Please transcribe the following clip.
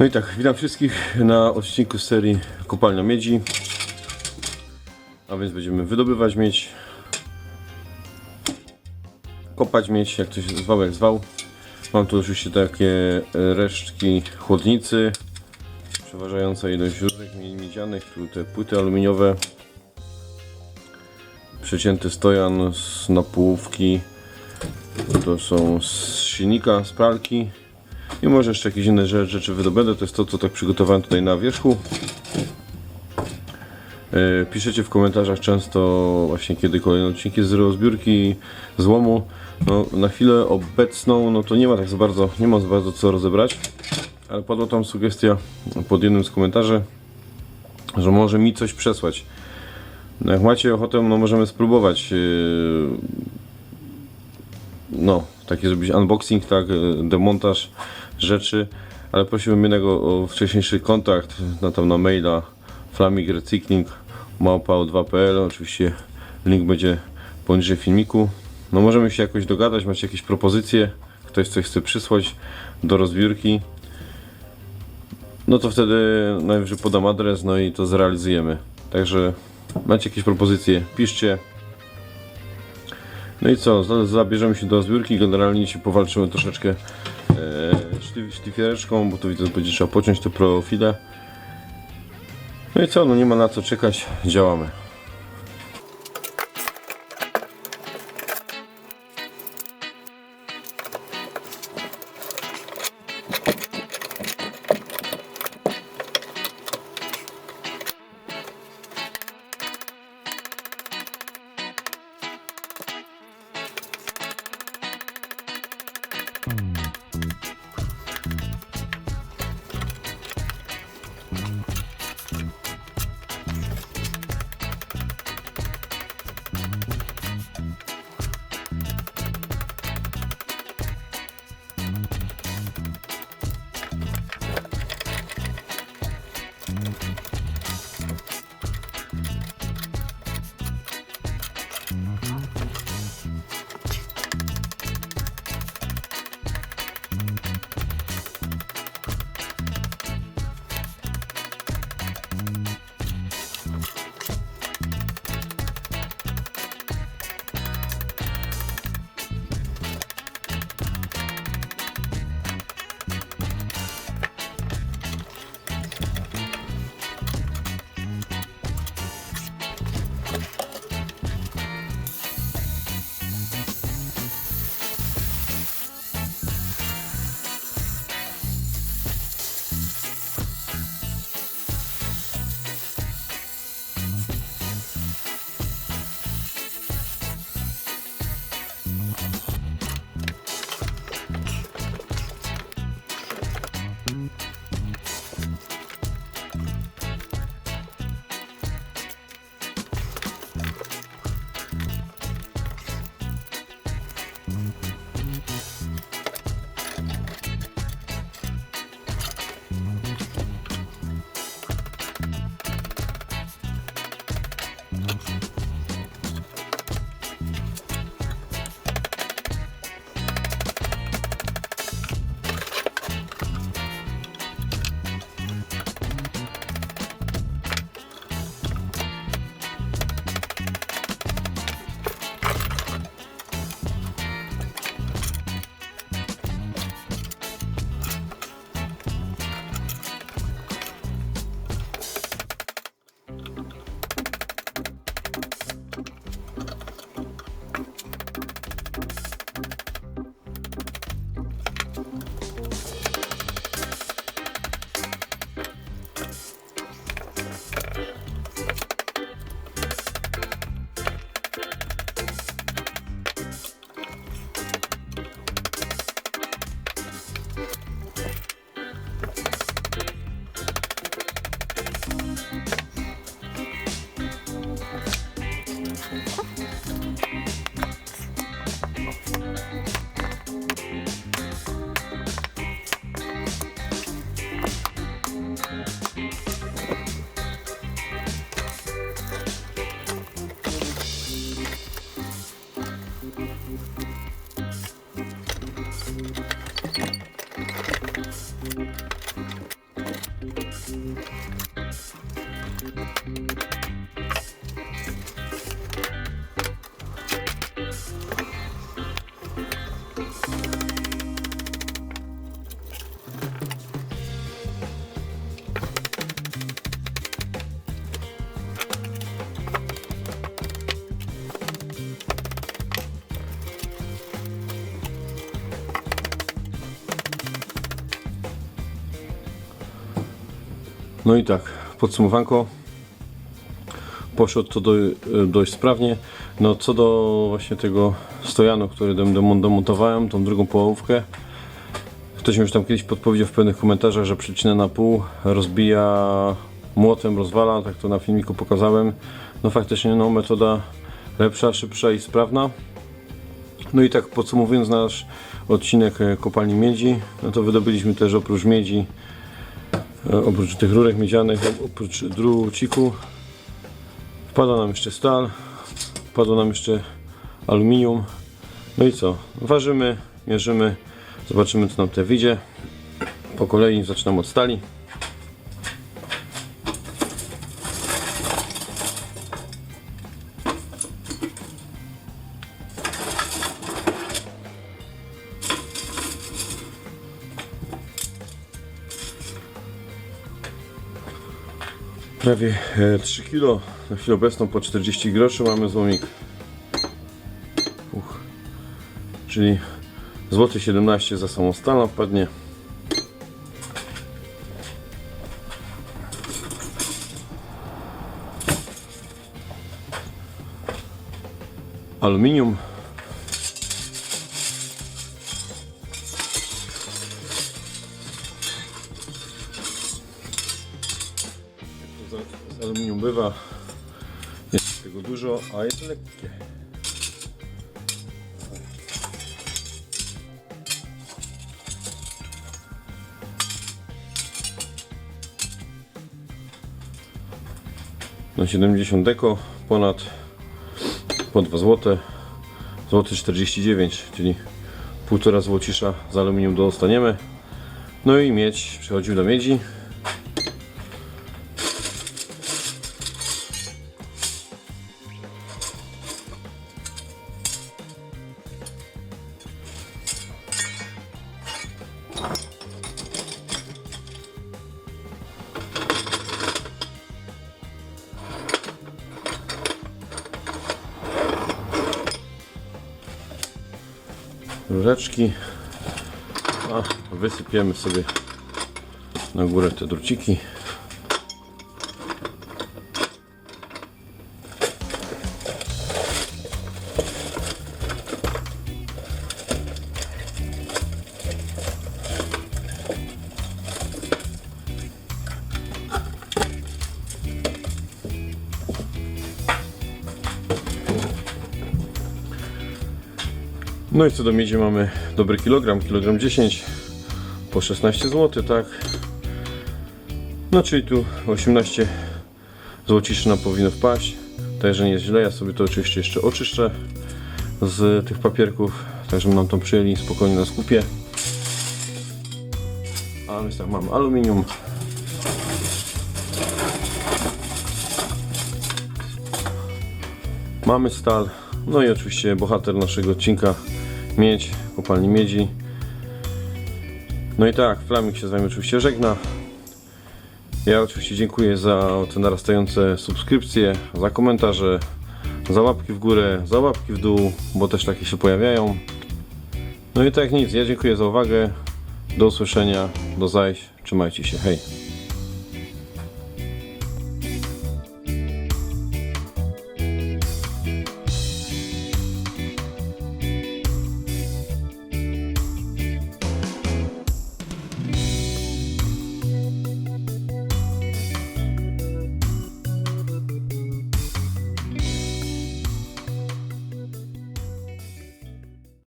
No i tak, witam wszystkich na odcinku serii Kopalnia Miedzi. A więc będziemy wydobywać miedź, kopać miedź, jak to się zwał, jak zwał. Mam tu oczywiście takie resztki chłodnicy, przeważająca ilość mie- miedzianych, tu te płyty aluminiowe, przecięty stojan z napołówki, to są z silnika, z pralki, i może jeszcze jakieś inne rze- rzeczy wydobędę. To jest to, co tak przygotowałem tutaj na wierzchu. E, Piszecie w komentarzach często właśnie kiedy kolejne odcinki z rozbiórki złomu. No, na chwilę obecną no to nie ma tak za bardzo, nie ma za bardzo co rozebrać. Ale padła tam sugestia pod jednym z komentarzy, że może mi coś przesłać. No jak macie ochotę, no możemy spróbować. Yy, no, taki zrobić unboxing, tak, e, demontaż rzeczy, ale prosiłbym jednak o, wcześniejszy kontakt na tam na maila flaming recykling małpa2.pl oczywiście link będzie poniżej filmiku. No możemy się jakoś dogadać, macie jakieś propozycje? Ktoś coś chce przysłać do rozbiórki? No to wtedy najwyżej podam adres no i to zrealizujemy. Także macie jakieś propozycje, piszcie no i co, za- zabierzemy się do zbiórki, generalnie się powalczymy troszeczkę e, bo tu widzę, że będzie trzeba pociąć te profile. No i co, no nie ma na co czekać, działamy. No i tak, podsumowanko. Poszło to do, dość sprawnie. No co do właśnie tego stojanu, który dem- dem- demontowałem, tą drugą połówkę. Ktoś mi już tam kiedyś podpowiedział w pewnych komentarzach, że przycina na pół, rozbija młotem, rozwala, tak to na filmiku pokazałem. No faktycznie no metoda lepsza, szybsza i sprawna. No i tak podsumowując nasz odcinek e, kopalni miedzi, no to wydobyliśmy też oprócz miedzi, e, oprócz tych rurek miedzianych, oprócz druciku, wpada nam jeszcze stal, wpadło nam jeszcze aluminium. No i co? Ważymy, mierzymy, zobaczymy co nam te wyjdzie. Po kolei zaczynam od stali. Prawie e, 3 kg, na chwilę obecną po 40 groszy mamy złomik. Uch. Czyli złoty 17 za samą stal nam wpadnie. Aluminium. A jest lekkie. Na 70 deko ponad po 2 zł. Złoty 49, czyli półtora złocisza z aluminium dostaniemy. No i miedź, przechodził do miedzi. Rureczki. A wysypiemy sobie na górę te druciki. No i co do miedzi mamy dobry kilogram, kilogram 10 po 16 zł, tak. No czyli tu 18 złociszy nam powinno wpaść. Także nie jest źle, ja sobie to oczywiście jeszcze oczyszczę z tych papierków, tak żeby nam to przyjęli spokojnie na skupie. A więc tak, mamy aluminium. Mamy stal, no i oczywiście bohater naszego odcinka miedź, kopalni miedzi. No i tak, Flamik się z Wami oczywiście żegna. Ja oczywiście dziękuję za te narastające subskrypcje, za komentarze, za łapki w górę, za łapki w dół, bo też takie się pojawiają. No i tak nic, ja dziękuję za uwagę. Do usłyszenia, do zajść, trzymajcie się, hej.